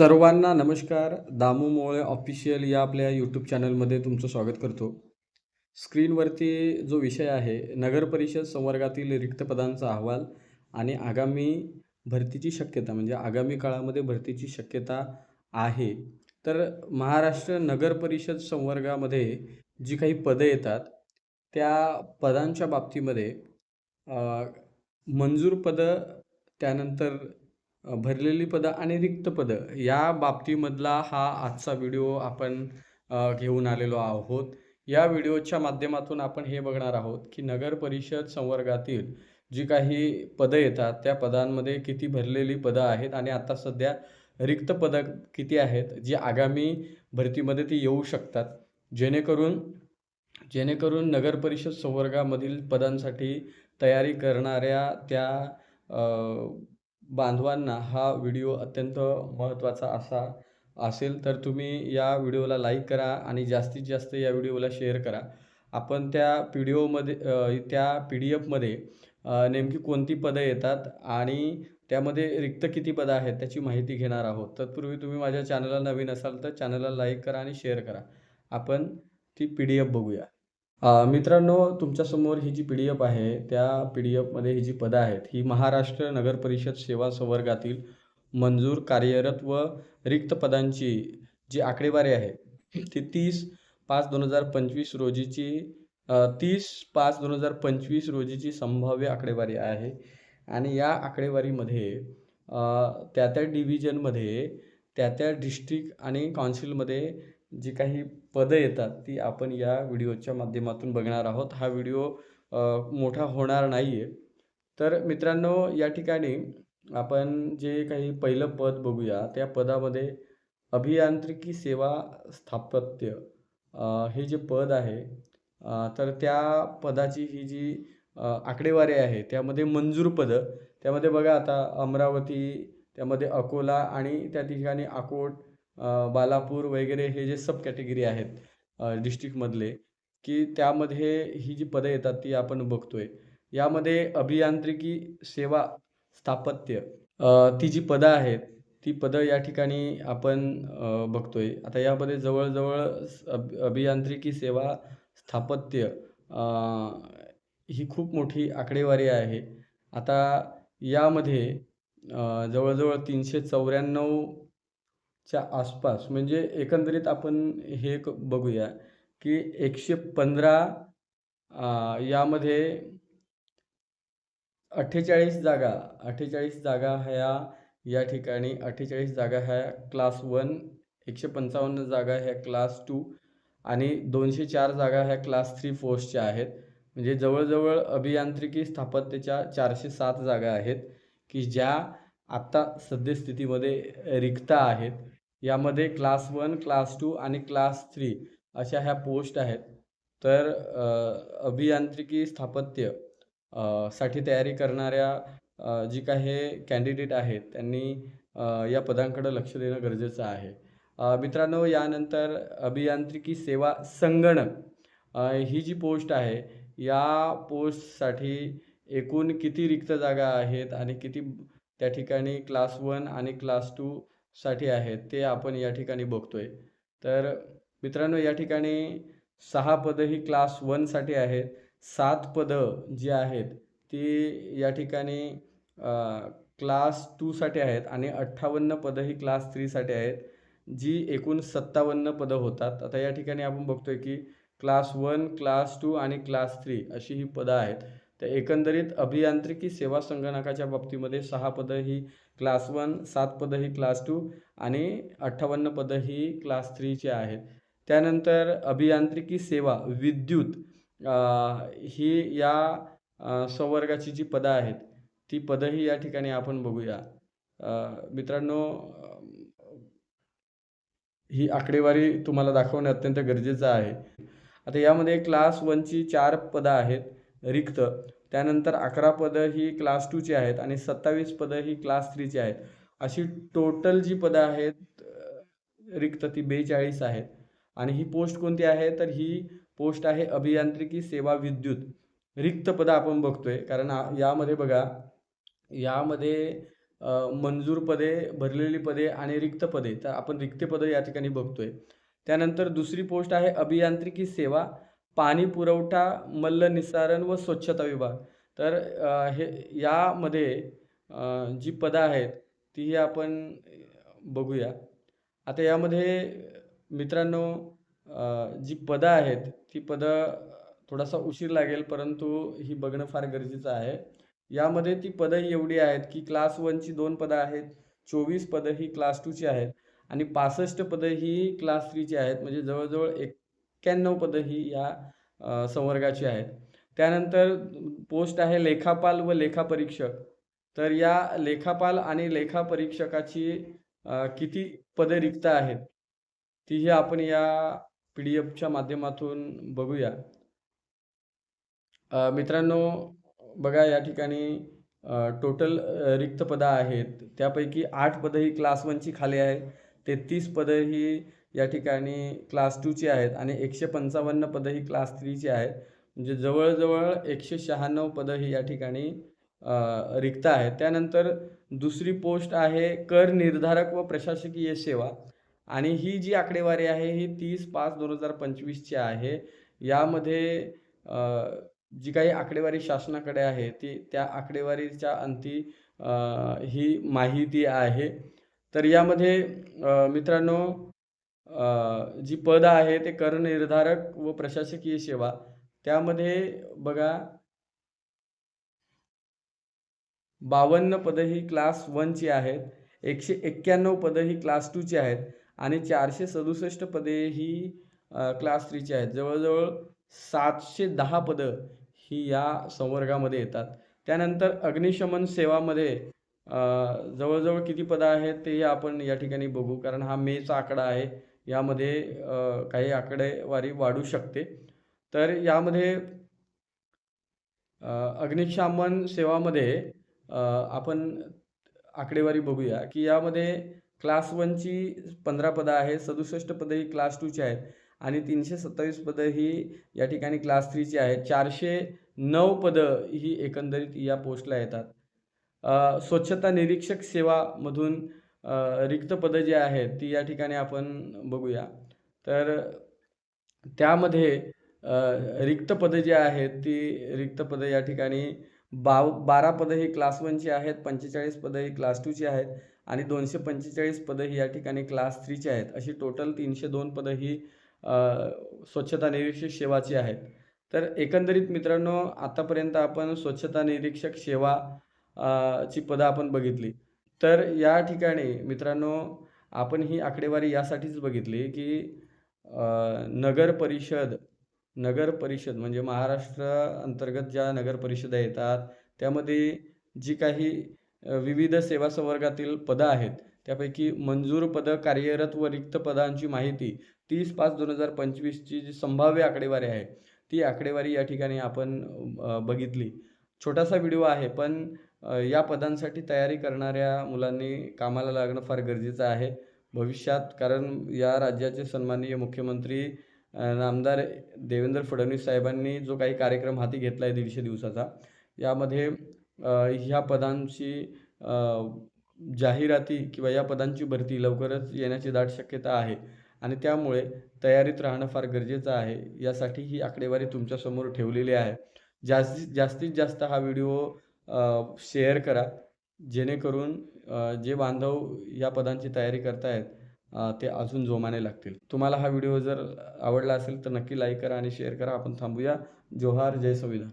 सर्वांना नमस्कार. दामू मोळे ऑफिशियल या आपल्या यूट्यूब चॅनलमध्ये तुमचं स्वागत करतो. स्क्रीनवरती जो विषय आहे नगरपरिषद संवर्गातील रिक्त पदांचा अहवाल आणि आगामी भरतीची शक्यता म्हणजे आगामी काळामध्ये भरतीची शक्यता आहे. तर महाराष्ट्र नगरपरिषद संवर्गामध्ये जी काही पदं येतात त्या पदांच्या बाबतीमध्ये मंजूर पदं त्यानंतर भरलेली पदं आणि रिक्त पदं. या बाबतीमधला हा आजचा व्हिडिओ आपण घेऊन आलेलो आहोत. या व्हिडिओच्या माध्यमातून आपण हे बघणार आहोत की नगर परिषद संवर्गातील जी काही पदं येतात त्या पदांमध्ये किती भरलेली पदं आहेत आणि आता सध्या रिक्त पदं किती आहेत जी आगामी भरतीमध्ये ती येऊ शकतात. जेणेकरून जेणेकरून नगर परिषद संवर्गामधील पदांसाठी तयारी करणाऱ्या त्या बांधवांना हा व्हिडिओ अत्यंत महत्त्वाचा असा असेल तर तुम्ही या व्हिडिओला लाईक करा आणि जास्तीत जास्त या व्हिडिओला शेअर करा. आपण त्या पी डी ओमध्ये त्या पी डी एफमध्ये नेमकी कोणती पदं येतात आणि त्यामध्ये रिक्त किती पदं आहेत त्याची माहिती घेणार आहोत. तत्पूर्वी तुम्ही माझ्या चॅनलला नवीन असाल तर चॅनलला लाईक करा आणि शेअर करा. आपण ती पी डी एफ बघूया. मित्रांनो तुमच्यासमोर ही जी पी डी एफ आहे त्या पी डी एफमध्ये ही जी पदं आहेत ही महाराष्ट्र नगर परिषद सेवा संवर्गातील मंजूर कार्यरत व रिक्त पदांची जी आकडेवारी आहे ती तीस पाच दोन हजार पंचवीस रोजीची तीस पाच दोन हजार पंचवीस रोजीची संभाव्य आकडेवारी आहे. आणि या आकडेवारीमध्ये त्या त्या डिव्हिजनमध्ये त्या त्या डिस्ट्रिक्ट आणि काउन्सिलमध्ये जी काही पदं येतात ती आपण या व्हिडिओच्या माध्यमातून बघणार आहोत. हा व्हिडिओ मोठा होणार नाही आहे तर मित्रांनो या ठिकाणी आपण जे काही पहिलं पद बघूया त्या पदामध्ये अभियांत्रिकी सेवा स्थापत्य हे जे पद आहे तर त्या पदाची ही जी आकडेवारी आहे त्यामध्ये मंजूर पदं त्यामध्ये बघा आता अमरावती त्यामध्ये अकोला आणि त्या ठिकाणी अकोट बालापूर वगैरे हे जे सब कॅटेगरी आहेत डिस्ट्रिक्टमधले की त्यामध्ये ही जी पदं येतात ती आपण बघतोय. यामध्ये अभियांत्रिकी सेवा स्थापत्य ती जी पदं आहेत ती पदं या ठिकाणी आपण बघतोय. आता यामध्ये जवळजवळ स- अभियांत्रिकी सेवा स्थापत्य ही खूप मोठी आकडेवारी आहे. आता यामध्ये जवळजवळ तीनशे चौऱ्याण्णव च्या आसपास म्हणजे एकंदरीत आपण हे क बघूया की एकशे पंधरा यामध्ये अठ्ठेचाळीस जागा अठ्ठेचाळीस जागा ह्या या ठिकाणी अठ्ठेचाळीस जागा ह्या क्लास वन एकशे पंचावन्न जागा ह्या क्लास टू आणि दोनशे चार जागा ह्या क्लास थ्री फोर्सच्या आहेत. म्हणजे जवळजवळ अभियांत्रिकी स्थापत्याच्या चारशे सात जागा आहेत की ज्या आत्ता सद्यस्थितीमध्ये रिक्त आहेत. यामध्ये क्लास वन क्लास टू आणि क्लास थ्री अशा ह्या पोस्ट आहेत. तर अभियांत्रिकी स्थापत्यसाठी तयारी करणाऱ्या जी काही कॅन्डिडेट आहेत त्यांनी या पदांकडे लक्ष देणं गरजेचं आहे. मित्रांनो यानंतर अभियांत्रिकी सेवा संगणक ही जी पोस्ट आहे या पोस्टसाठी एकूण किती रिक्त जागा आहेत आणि किती त्या ठिकाणी क्लास वन आणि क्लास टू साठी आहेत ते आपण या ठिकाणी बघतोय. तर मित्रांनो या ठिकाणी सहा पदं ही क्लास वनसाठी आहेत. सात पदं जी आहेत ती या ठिकाणी क्लास टूसाठी आहेत आणि अठ्ठावन्न पदं ही क्लास थ्रीसाठी आहेत जी एकूण सत्तावन्न पदं होतात. आता या ठिकाणी आपण बघतोय की क्लास वन क्लास टू आणि क्लास थ्री अशी ही पदं आहेत. तर एकंदरीत अभियांत्रिकी सेवा संगणकाच्या बाबतीमध्ये सहा पदं ही क्लास वन सात पदं ही क्लास टू आणि अठ्ठावन्न पदं ही क्लास थ्रीची आहेत. त्यानंतर अभियांत्रिकी सेवा विद्युत ही या संवर्गाची जी पदं आहेत ती पदंही या ठिकाणी आपण बघूया. मित्रांनो ही आकडेवारी तुम्हाला दाखवणे अत्यंत गरजेचं आहे. आता यामध्ये क्लास वनची चार पदं आहेत. रिक्त. त्यानंतर अकरा पदं ही क्लास टूची आहेत आणि सत्तावीस पदं ही क्लास थ्रीची आहेत. अशी टोटल जी पदं आहेत रिक्त ती बेचाळीस आहेत. आणि ही पोस्ट कोणती आहे? तर ही पोस्ट आहे अभियांत्रिकी सेवा विद्युत. रिक्त पदं आपण बघतोय. कारण यामध्ये बघा यामध्ये मंजूर पदे, भरलेली पदे आणि रिक्त पदे. तर आपण रिक्त पदं या ठिकाणी बघतोय. त्यानंतर दुसरी पोस्ट आहे अभियांत्रिकी सेवा, पाणी पुरवठा, मल्ल निस्सारण व स्वच्छता विभाग. तर हे यामध्ये जी पदं आहेत तीही आपण बघूया. आता यामध्ये मित्रांनो जी पदं आहेत ती पदं थोडासा उशीर लागेल परंतु ही बघणं फार गरजेचं आहे. यामध्ये ती पदं एवढी आहेत की क्लास 1ची 2 पदं आहेत, 24 पदं ही क्लास टूची आहेत आणि 65 पदं ही क्लास थ्रीची आहेत. म्हणजे जवळजवळ एक 91 पदं ही या संवर्गाची आहेत. त्यानंतर पोस्ट आहे लेखापाल व लेखापरीक्षक. तर या लेखापाल आणि लेखापरीक्षकाची किती पदे रिक्त आहेत, तीही आपण या पी-डी-एफच्या माध्यमातून बघूया. मित्रांनो बघा या ठिकाणी टोटल रिक्त पदं आहेत. त्यापैकी आठ पदं ही क्लास वनची खाली आहेत. 33 पदं ही या ठिकाणी क्लास टूची आहेत आणि 155 पदं ही क्लास थ्रीची आहेत. म्हणजे जवळजवळ एकशे शहाण्णव पदं ही या ठिकाणी रिक्त आहेत. त्यानंतर दुसरी पोस्ट आहे कर निर्धारक व प्रशासकीय सेवा आणि ही जी आकडेवारी आहे ही तीस पाच दोन हजार पंचवीसची आहे. यामध्ये जी काही आकडेवारी शासनाकडे आहे ती त्या आकडेवारीच्या अंती ही माहिती आहे. तर यामध्ये मित्रांनो जी पदं आहे ते करनिर्धारक व प्रशासकीय सेवा त्यामध्ये बघा 52 पदं ही क्लास वनची आहेत. 191 पदं ही क्लास टूची आहेत आणि 467 पदे ही क्लास थ्रीची आहेत. जवळजवळ सातशे दहा पदं ही या संवर्गामध्ये येतात. त्यानंतर अग्निशमन सेवामध्ये जवळजवळ किती पदं आहेत तेही आपण या ठिकाणी बघू. कारण हा मेचा आकडा आहे. यामध्ये काही आकडेवारी वाढू शकते. तर यामध्ये अग्निशामन सेवामध्ये आपण आकडेवारी बघूया की यामध्ये क्लास 1ची 15 पदं आहेत. 67 पदं ही क्लास टूची आहेत आणि 327 पदं ही या ठिकाणी क्लास थ्रीची आहेत. 409 पदं ही एकंदरीत या पोस्टला येतात. स्वच्छता निरीक्षक सेवामधून रिक्त पदं जी आहेत ती या ठिकाणी आपण बघूया. तर त्यामध्ये रिक्त पदं जी आहेत ती रिक्त पदं या ठिकाणी बाव 12 पदं ही क्लास वनची आहेत, 45 पदं ही क्लास टूची आहेत आणि 245 पदं ही या ठिकाणी क्लास थ्रीची आहेत. अशी टोटल 302 पदं ही स्वच्छता निरीक्षक सेवाची आहेत. तर एकंदरीत मित्रांनो आतापर्यंत आपण स्वच्छता निरीक्षक सेवा ची पदं आपण बघितली. तर या ठिकाणी मित्रांनो आपण ही आकडेवारी यासाठीच बघितली की नगर परिषद नगर परिषद म्हणजे महाराष्ट्र अंतर्गत ज्या नगर परिषदा येतात त्यामध्ये जी काही विविध सेवा संवर्गातील पदं आहेत त्यापैकी मंजूर पदं, कार्यरत व रिक्त पदांची माहिती तीस पाच दोन हजार पंचवीसची जी संभाव्य आकडेवारी आहे, ती आकडेवारी या ठिकाणी आपण बघितली. छोटासा व्हिडिओ आहे पण या पदांसाठी तयारी करणाऱ्या मुलांनी कामाला लागणं फार गरजेचं आहे भविष्यात. कारण या राज्याचे सन्माननीय मुख्यमंत्री आमदार नामदार देवेंद्र फडणवीस साहेबांनी जो काही कार्यक्रम हाती घेतला आहे दीडशे दिवसाचा, यामध्ये ह्या पदांची जाहिराती किंवा या पदांची भरती लवकरच येण्याची दाट शक्यता आहे आणि त्यामुळे तयारीत राहणं फार गरजेचं आहे. यासाठी ही आकडेवारी तुमच्यासमोर ठेवलेली आहे. जास्तीत जास्तीत जास्त हा व्हिडिओ शेअर करा. जेणेकरून जे बांधव या पदांची तयारी करतायत ते अजून जोमाने लागतील. तुम्हाला हा व्हिडिओ जर आवडला असेल तर नक्की लाईक करा आणि शेअर करा. आपण थांबूया. जोहार, जय संविधान.